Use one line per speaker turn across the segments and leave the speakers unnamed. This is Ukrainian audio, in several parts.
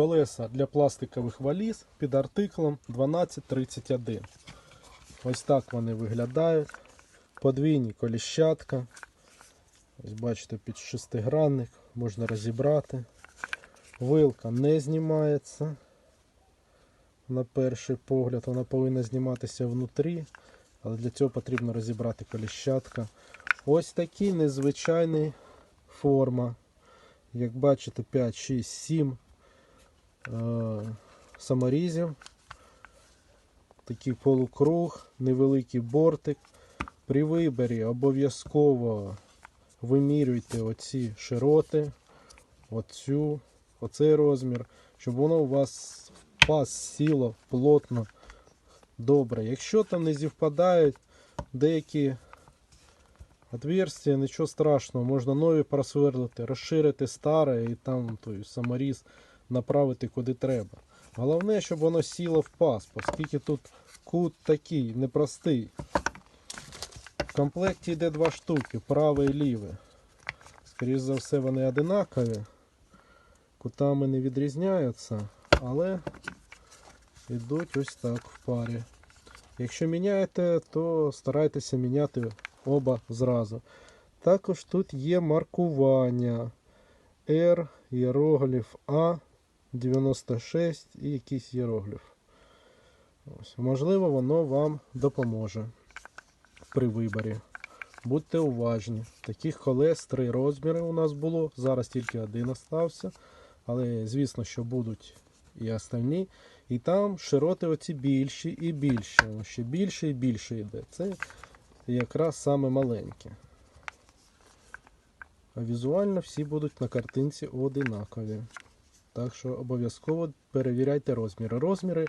Колеса для пластикових валіз під артиклом 1231. Ось так вони виглядають. Подвійні коліщатка. Ось бачите, під шестигранник можна розібрати. Вилка не знімається. На перший погляд вона повинна зніматися внутрі, але для цього потрібно розібрати коліщатка. Ось такий незвичайний форма. Як бачите, 5, 6, 7 е, саморізів. Такий полукруг, невеликий бортик. При виборі обов'язково вимірюйте оці широти, оцю, оцей розмір, щоб воно у вас в паз сіло плотно, добре. Якщо там не зівпадають деякі отверстия, нічого страшного, можна нові просверлити, розширити старе і там той саморіз направити куди треба. Головне, щоб воно сіло в паз, оскільки тут кут такий непростий. В комплекті йде два штуки, праве і ліве. Скоріше за все, вони одинакові. Кутами не відрізняються, але йдуть ось так в парі. Якщо міняєте, то старайтеся міняти оба зразу. Також тут є маркування R, іерогліф А, 96 і якийсь іерогліф. Ось. Можливо, воно вам допоможе при виборі. Будьте уважні. Таких колес три розміри у нас було. Зараз тільки один остався. Але звісно, що будуть і остальні. І там широти оці більші і більші. Ще більше і більше йде. Це якраз саме маленьке. А візуально всі будуть на картинці одинакові. Так що обов'язково перевіряйте розміри. Розміри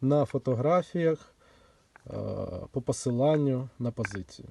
на фотографіях е, по посиланню на позицію.